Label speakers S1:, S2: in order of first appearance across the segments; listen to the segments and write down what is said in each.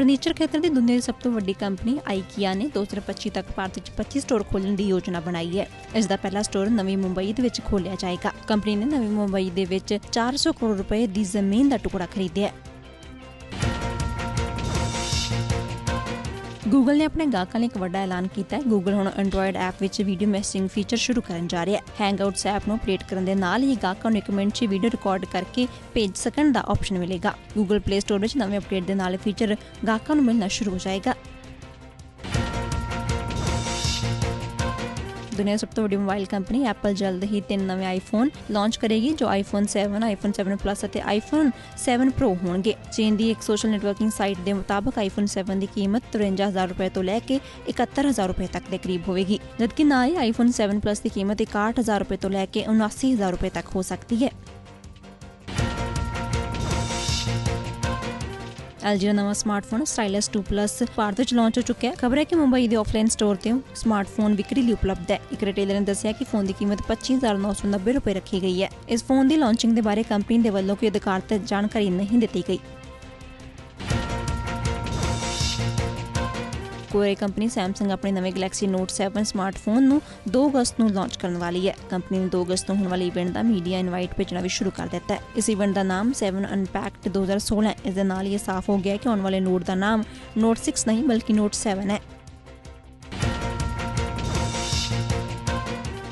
S1: Furniture ਖੇਤਰ ਦੀ ਦੁਨੀਆ ਦੀ ਸਭ ਤੋਂ ਵੱਡੀ ਕੰਪਨੀ ਆਈਕੀਆ ਨੇ 2025 ਤੱਕ ਭਾਰਤ ਵਿੱਚ 25 ਸਟੋਰ ਖੋਲ੍ਹਣ ਦੀ ਯੋਜਨਾ ਬਣਾਈ ਹੈ। ਇਸ ਦਾ ਪਹਿਲਾ ਸਟੋਰ ਨਵੀਂ ਮੁੰਬਈ ਦੇ ਵਿੱਚ ਖੋਲ੍ਹਿਆ ਜਾਏਗਾ। ਕੰਪਨੀ ਨੇ ਨਵੀਂ ਮੁੰਬਈ ਦੇ ਵਿੱਚ 400 ਕਰੋੜ ਰੁਪਏ ਦੀ ਜ਼ਮੀਨ ਦਾ ਟੁਕੜਾ ਖਰੀਦਿਆ ਹੈ। ਗੂਗਲ ਨੇ ਆਪਣੇ ਗਾਹਕਾਂ ਲਈ ਇੱਕ ਵੱਡਾ ਐਲਾਨ ਕੀਤਾ ਹੈ। ਗੂਗਲ ਹੁਣ ਐਂਡਰੋਇਡ ਐਪ ਵਿੱਚ ਵੀਡੀਓ ਮੈਸੇਜਿੰਗ ਫੀਚਰ ਸ਼ੁਰੂ ਕਰਨ ਜਾ ਰਿਹਾ ਹੈ। ਹੈਂਗਆਊਟਸ ਐਪ ਨੂੰ ਅਪਡੇਟ ਕਰਨ ਦੇ ਨਾਲ ਹੀ ਗਾਹਕਾਂ ਨੂੰ ਇੱਕ ਮਿੰਟ 'ਚ ਵੀਡੀਓ ਰਿਕਾਰਡ ਕਰਕੇ ਭੇਜ ਸਕਣ ਦਾ ਆਪਸ਼ਨ ਮਿਲੇਗਾ। ਗੂਗਲ ਪਲੇ ਸਟੋਰ ਵਿੱਚ ਨਵੇਂ ਅਪਡੇਟ ਦੇ ਨਾਲ ਇਹ ਫੀਚਰ ਗਾਹਕਾਂ ਨੂੰ ਮਿਲਣਾ ਸ਼ੁਰੂ ਹੋ ਜਾਏਗਾ। ਦੁਨੀਆ ਦੀ ਸਭ ਤੋਂ ਵੱਡੀ ਮੋਬਾਈਲ ਕੰਪਨੀ ਐਪਲ ਜਲਦ ਹੀ ਤਿੰਨ ਨਵੇਂ ਆਈਫੋਨ ਲਾਂਚ ਕਰੇਗੀ ਜੋ ਆਈਫੋਨ 7, ਆਈਫੋਨ 7 ਪਲੱਸ ਅਤੇ ਆਈਫੋਨ 7 ਪ੍ਰੋ ਹੋਣਗੇ। ਚੀਨ ਦੀ ਇੱਕ ਸੋਸ਼ਲ ਨੈਟਵਰਕਿੰਗ ਸਾਈਟ ਦੇ ਮੁਤਾਬਕ ਆਈਫੋਨ 7 ਦੀ ਕੀਮਤ 53000 ਰੁਪਏ ਤੋਂ ਲੈ ਕੇ 71000 ਰੁਪਏ ਤੱਕ ਦੇ ਕਰੀਬ ਹੋਵੇਗੀ। ਜਦਕਿ ਨਏ ਆਈਫੋਨ 7 ਪਲੱਸ ਦੀ ਕੀਮਤ 61000 ਰੁਪਏ ਤੋਂ ਲੈ ਕੇ 79000 ਰੁਪਏ ਤੱਕ ਹੋ ਸਕਦੀ ਹੈ। LG ਦਾ ਨਵਾਂ ਸਮਾਰਟਫੋਨ ਸਟਾਈਲਸ 2 ਪਲੱਸ ਭਾਰਤ ਵਿੱਚ ਲਾਂਚ ਹੋ ਚੁੱਕਿਆ ਹੈ। ਖਬਰ ਹੈ ਕਿ ਮੁੰਬਈ ਦੇ ਆਫਲਾਈਨ ਸਟੋਰ ਤੇ ਸਮਾਰਟਫੋਨ ਵਿਕਰੀ ਲਈ ਉਪਲਬਧ ਹੈ। ਇੱਕ ਰਿਟੇਲਰ ਨੇ ਦੱਸਿਆ ਕਿ ਫੋਨ ਦੀ ਕੀਮਤ 25990 ਰੁਪਏ ਰੱਖੀ ਗਈ ਹੈ। ਇਸ ਫੋਨ ਦੀ ਲਾਂਚਿੰਗ ਦੇ ਬਾਰੇ ਕੰਪਨੀ ਦੇ ਵੱਲੋਂ ਕੋਈ ਅਧਿਕਾਰਤ ਜਾਣਕਾਰੀ ਨਹੀਂ ਦਿੱਤੀ ਗਈ। ਕੋਰੀਅਰ ਕੰਪਨੀ Samsung ਆਪਣੇ ਨਵੇਂ Galaxy Note 7 ਸਮਾਰਟਫੋਨ ਨੂੰ 2 ਅਗਸਤ ਨੂੰ ਲਾਂਚ ਕਰਨ ਵਾਲੀ ਹੈ। ਕੰਪਨੀ ਨੇ 2 ਅਗਸਤ ਨੂੰ ਹੋਣ ਵਾਲੇ ਇਵੈਂਟ ਦਾ ਮੀਡੀਆ ਇਨਵਾਈਟ ਭੇਜਣਾ ਵੀ ਸ਼ੁਰੂ ਕਰ ਦਿੱਤਾ ਹੈ। ਇਸ ਇਵੈਂਟ ਦਾ ਨਾਮ 7 Unpacked 2016 ਹੈ। ਇਸ ਦੇ ਨਾਲ ਇਹ ਸਾਫ਼ ਹੋ ਗਿਆ ਕਿ ਆਉਣ ਵਾਲੇ ਨੋਟ ਦਾ ਨਾਮ Note 6 ਨਹੀਂ, ਬਲਕਿ Note 7 ਹੈ।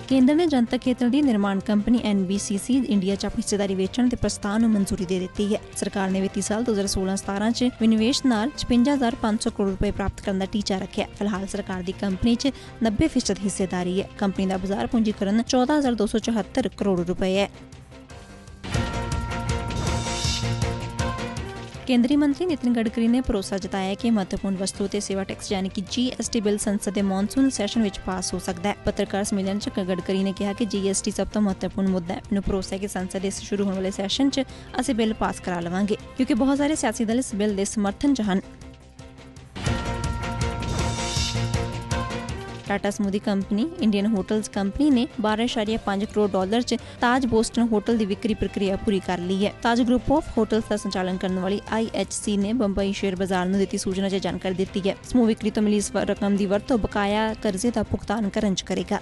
S1: ਕੇਂਦਰ ਨੇ ਜਨਤਕ ਖੇਤਰ ਦੀ ਨਿਰਮਾਣ ਕੰਪਨੀ NBCC ਇੰਡੀਆ 'ਚ ਆਪਣੀ ਹਿੱਸੇਦਾਰੀ ਵੇਚਣ ਦੇ ਪ੍ਰਸਤਾਵ ਨੂੰ ਮਨਜ਼ੂਰੀ ਦੇ ਦਿੱਤੀ ਹੈ। ਸਰਕਾਰ ਨੇ ਵਿੱਤੀ ਸਾਲ 2016-17 'ਚ ਵਿਨਿਵੇਸ਼ ਨਾਲ 55500 ਕਰੋੜ ਰੁਪਏ ਪ੍ਰਾਪਤ ਕਰਨ ਦਾ ਟੀਚਾ ਰੱਖਿਆ। ਫਿਲਹਾਲ ਸਰਕਾਰ ਦੀ ਕੰਪਨੀ 'ਚ 90% ਹਿੱਸੇਦਾਰੀ ਹੈ। ਕੰਪਨੀ ਦਾ ਬਾਜ਼ਾਰ ਪੂੰਜੀਕਰਨ 14274 ਕਰੋੜ ਰੁਪਏ ਹੈ। ਕੇਂਦਰੀ ਮੰਤਰੀ ਨਿਤਿਨ ਗਡਕਰੀ ਨੇ ਭਰੋਸਾ ਜਤਾਇਆ ਕਿ ਮਹੱਤਵਪੂਰਨ ਵਸਤੂ ਤੇ ਸੇਵਾ ਟੈਕਸ ਯਾਨੀ ਕਿ ਜੀਐਸਟੀ ਬਿੱਲ ਸੰਸਦ ਦੇ ਮੌਨਸੂਨ ਸੈਸ਼ਨ ਵਿੱਚ ਪਾਸ ਹੋ ਸਕਦਾ ਹੈ। ਪੱਤਰਕਾਰ ਸੰਮੇਲਨ 'ਚ ਗਡਕਰੀ ਨੇ ਕਿਹਾ ਕਿ ਜੀਐਸਟੀ ਸਭ ਤੋਂ ਮਹੱਤਵਪੂਰਨ ਮੁੱਦਾ ਹੈ। ਮੈਨੂੰ ਭਰੋਸਾ ਹੈ ਕਿ ਸੰਸਦ ਦੇ ਸ਼ੁਰੂ ਹੋਣ ਵਾਲੇ ਸੈਸ਼ਨ 'ਚ ਅਸੀਂ ਬਿੱਲ ਪਾਸ ਕਰਾ ਲਵਾਂਗੇ, ਕਿਉਂਕਿ ਬਹੁਤ ਸਾਰੇ ਸਿਆਸੀ ਦਲ ਇਸ ਬਿੱਲ ਦੇ ਸਮਰਥਨ 'ਚ ਹਨ। ਟਾਟਾ ਸਮੂਦੀ ਕੰਪਨੀ, ਇੰਡੀਅਨ ਹੋਟਲਸ ਕੰਪਨੀ ਨੇ 12.5 ਕਰੋੜ ਡਾਲਰ 'ਚ ਤਾਜ ਬੋਸਟਨ ਹੋਟਲ ਦੀ ਵਿਕਰੀ ਪ੍ਰਕਿਰਿਆ ਪੂਰੀ ਕਰ ਲਈ ਹੈ। ਤਾਜ ਗਰੁੱਪ ਆਫ ਹੋਟਲਸ ਦਾ ਸੰਚਾਲਨ ਕਰਨ ਵਾਲੀ IHC ਨੇ ਬੰਬਈ ਸ਼ੇਅਰ ਬਾਜ਼ਾਰ ਨੂੰ ਦਿੱਤੀ ਸੂਚਨਾ 'ਚ ਜਾਣਕਾਰੀ ਦਿੱਤੀ ਹੈ। ਸਮੂਹ ਵਿਕਰੀ ਤੋਂ ਮਿਲੀ ਇਸ ਰਕਮ ਦੀ ਵਰਤੋਂ ਬਕਾਇਆ ਕਰਜ਼ੇ ਦਾ ਭੁਗਤਾਨ ਕਰਨ 'ਚ ਕਰੇਗਾ।